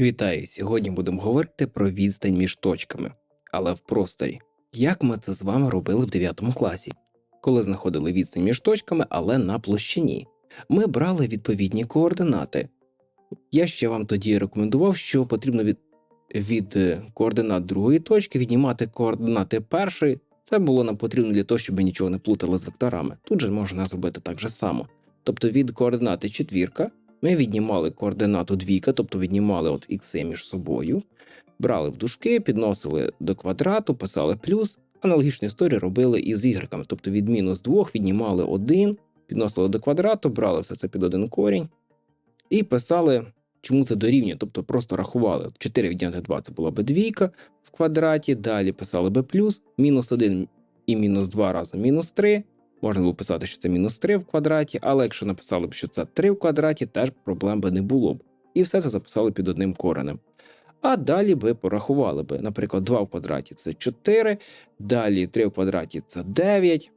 Вітаю! Сьогодні будемо говорити про відстань між точками, але в просторі. Як ми це з вами робили в 9 класі, коли знаходили відстань між точками, але на площині. Ми брали відповідні координати. Я ще вам тоді рекомендував, що потрібно від, від е, координат другої точки віднімати координати першої. Це було нам потрібно для того, щоб нічого не плутали з векторами. Тут же можна зробити так же само. Тобто від координати четвірка ми віднімали координату двійка, тобто віднімали от ікси між собою, брали в дужки, підносили до квадрату, писали плюс. Аналогічну історію робили і з ігреками, тобто від мінус 2 віднімали 1, підносили до квадрату, брали все це під один корінь і писали, чому це дорівнює, тобто просто рахували. 4 відняти 2 це була би двійка в квадраті, далі писали би плюс, мінус 1 і мінус 2 разом мінус 3, Можна було писати, що це мінус 3 в квадраті, але якщо написали б, що це 3 в квадраті, теж проблем би не було б. І все це записали під одним коренем. А далі би порахували би, наприклад, 2 в квадраті це 4, далі 3 в квадраті це 9.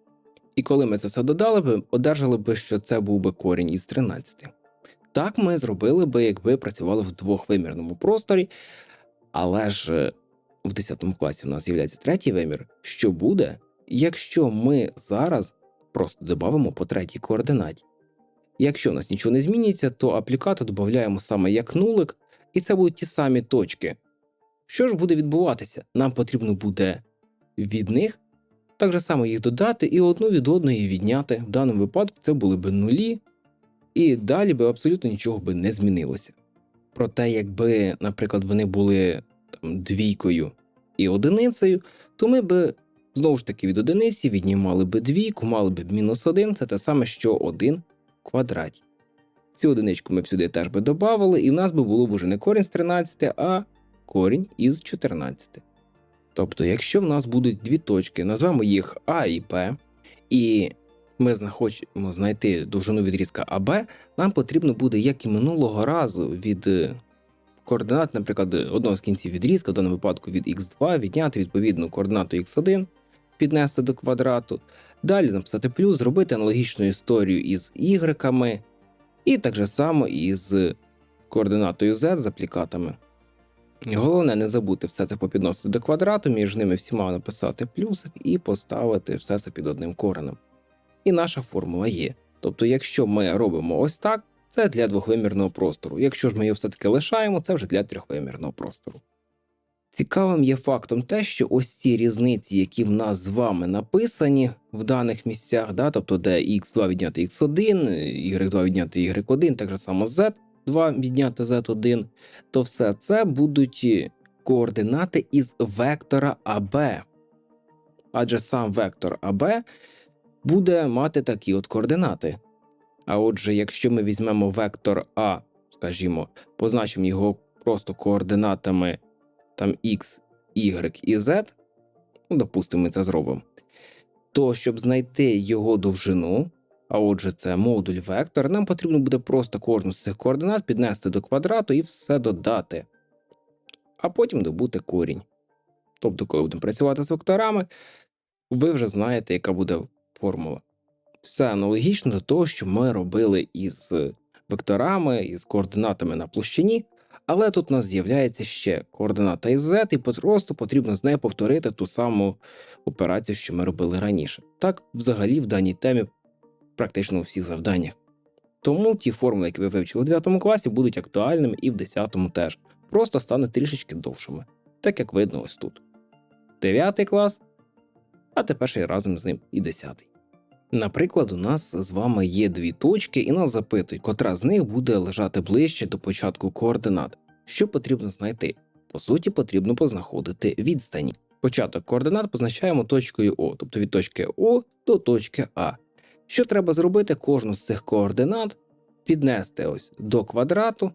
І коли ми це все додали б, одержали б, що це був би корінь із 13. Так ми зробили би, якби працювали в двохвимірному просторі. Але ж е, в 10 класі в нас з'являється третій вимір. Що буде, якщо ми зараз просто додамо по третій координаті. Якщо у нас нічого не змінюється, то аплікатор додаємо саме як нулик, і це будуть ті самі точки. Що ж буде відбуватися? Нам потрібно буде від них так же само їх додати і одну від одної відняти. В даному випадку це були б нулі, і далі би абсолютно нічого би не змінилося. Проте, якби, наприклад, вони були там, двійкою і одиницею, то ми б Знову ж таки, від одиниці віднімали би двійку, мали б мінус 1, це те саме, що 1 в квадраті. Цю одиничку ми б сюди теж би додавали, і в нас би було б уже не корінь з 13, а корінь із 14. Тобто, якщо в нас будуть дві точки, назвемо їх А і П, і ми захочемо знайти довжину відрізка АБ, нам потрібно буде, як і минулого разу, від е, координат, наприклад, одного з кінців відрізка, в даному випадку від х2, відняти відповідну координату х1 піднести до квадрату, далі написати плюс, зробити аналогічну історію із ігреками, і так же само із координатою z з аплікатами. Головне, не забути все це попідносити до квадрату, між ними всіма написати плюсик і поставити все це під одним коренем. І наша формула є. Тобто, якщо ми робимо ось так, це для двохвимірного простору. Якщо ж ми його все-таки лишаємо, це вже для трьохвимірного простору. Цікавим є фактом те, що ось ці різниці, які в нас з вами написані в даних місцях, да, тобто де x2 відняти x1, y2 відняти y1, так же само z2 відняти z1, то все це будуть координати із вектора АБ. Адже сам вектор АБ буде мати такі от координати. А отже, якщо ми візьмемо вектор А, скажімо, позначимо його просто координатами там X, Y і Z, ну, допустимо, ми це зробимо, то щоб знайти його довжину, а отже, це модуль вектор, нам потрібно буде просто кожну з цих координат піднести до квадрату і все додати, а потім добути корінь. Тобто, коли будемо працювати з векторами, ви вже знаєте, яка буде формула. Все аналогічно до того, що ми робили із векторами, із координатами на площині. Але тут у нас з'являється ще координата Z, і просто потрібно з нею повторити ту саму операцію, що ми робили раніше. Так, взагалі, в даній темі практично у всіх завданнях. Тому ті формули, які ви вивчили у 9 класі, будуть актуальними і в 10 теж, просто стане трішечки довшими, так як видно ось тут. 9 клас, а тепер ще разом з ним і 10. Наприклад, у нас з вами є дві точки, і нас запитують, котра з них буде лежати ближче до початку координат. Що потрібно знайти? По суті, потрібно познаходити відстані. Початок координат позначаємо точкою О, тобто від точки О до точки А. Що треба зробити кожну з цих координат, піднести ось до квадрату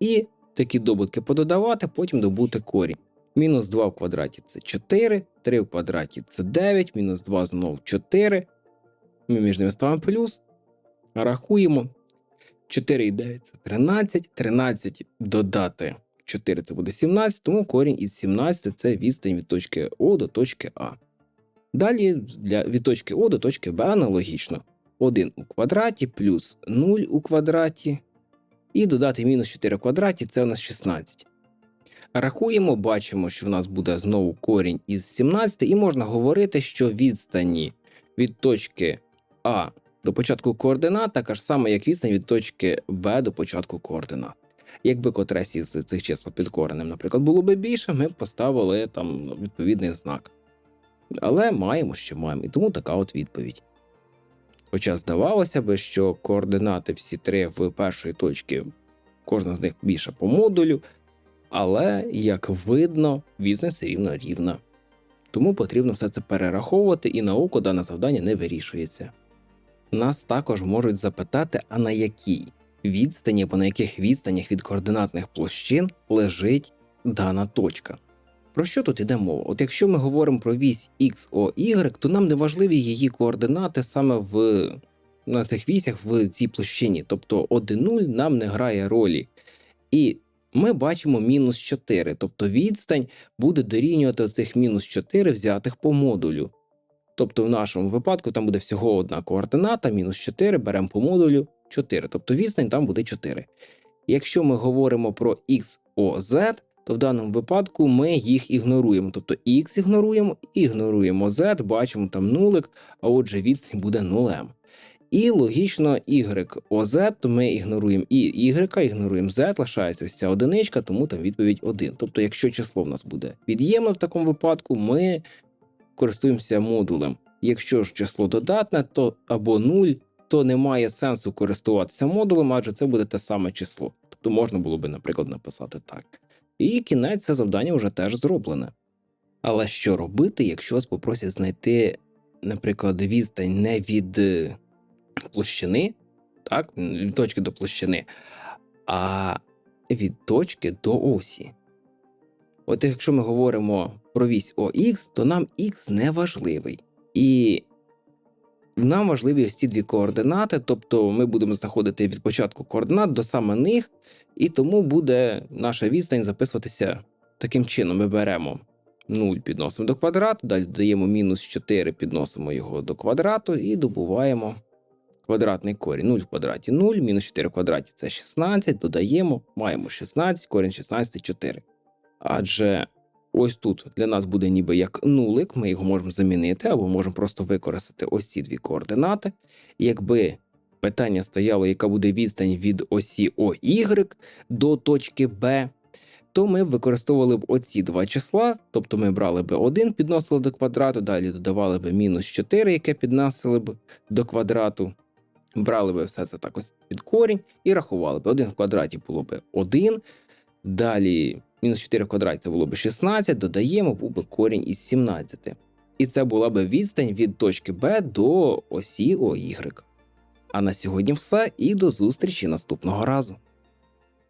і такі добутки пододавати, потім добути корінь. Мінус 2 в квадраті це 4, 3 в квадраті це 9, мінус 2 знову 4. Ми між ними ставимо плюс. Рахуємо. 4 і 9 це 13. 13 додати 4 це буде 17, тому корінь із 17 це відстань від точки О до точки А. Далі для, від точки О до точки Б аналогічно. 1 у квадраті плюс 0 у квадраті. І додати мінус 4 в квадраті це у нас 16. Рахуємо, бачимо, що в нас буде знову корінь із 17, і можна говорити, що відстані від точки А до початку координат така ж сама, як відстань від точки Б до початку координат. Якби котресь із цих чисел під коренем, наприклад, було би більше, ми б поставили там відповідний знак. Але маємо, що маємо, і тому така от відповідь. Хоча здавалося би, що координати всі три в першої точки, кожна з них більша по модулю, але, як видно, відстань все рівно рівна. Тому потрібно все це перераховувати, і на дане завдання не вирішується. Нас також можуть запитати, а на якій відстані або на яких відстанях від координатних площин лежить дана точка. Про що тут іде мова? От якщо ми говоримо про вісь XOY, то нам не важливі її координати саме в на цих вісях в цій площині. Тобто 1,0 нам не грає ролі. І ми бачимо мінус 4, тобто відстань буде дорівнювати цих мінус 4 взятих по модулю. Тобто в нашому випадку там буде всього одна координата, мінус 4, беремо по модулю 4, тобто відстань там буде 4. Якщо ми говоримо про XOZ, то в даному випадку ми їх ігноруємо. Тобто X ігноруємо, ігноруємо Z, бачимо там нулик, а отже відстань буде нулем. І логічно YOZ, то ми ігноруємо і Y, ігноруємо Z, лишається ця одиничка, тому там відповідь 1. Тобто, якщо число в нас буде від'ємне в такому випадку, ми користуємося модулем. Якщо ж число додатне, то або 0, то немає сенсу користуватися модулем, адже це буде те саме число. Тобто можна було би, наприклад, написати так. І кінець це завдання вже теж зроблене. Але що робити, якщо вас попросять знайти, наприклад, відстань не від е, площини, так, від точки до площини, а від точки до осі. От якщо ми говоримо про вісь ОХ, то нам Х не важливий. І нам важливі ось ці дві координати, тобто ми будемо знаходити від початку координат до саме них, і тому буде наша відстань записуватися таким чином: ми беремо 0 підносимо до квадрату, далі додаємо мінус 4, підносимо його до квадрату і добуваємо квадратний корінь. 0 в квадраті 0, мінус 4 в квадраті це 16, додаємо, маємо 16, корінь 16 4. Адже ось тут для нас буде ніби як нулик, ми його можемо замінити, або можемо просто використати ось ці дві координати. Якби питання стояло, яка буде відстань від осі OY до точки Б, то ми б використовували б оці два числа, тобто ми брали б 1, підносили до квадрату, далі додавали б мінус 4, яке підносили б до квадрату. Брали би все це так ось під корінь і рахували б. 1 в квадраті було б 1, далі мінус 4 в це було б 16, додаємо, був би корінь із 17. І це була б відстань від точки Б до осі ОY. А на сьогодні все і до зустрічі наступного разу.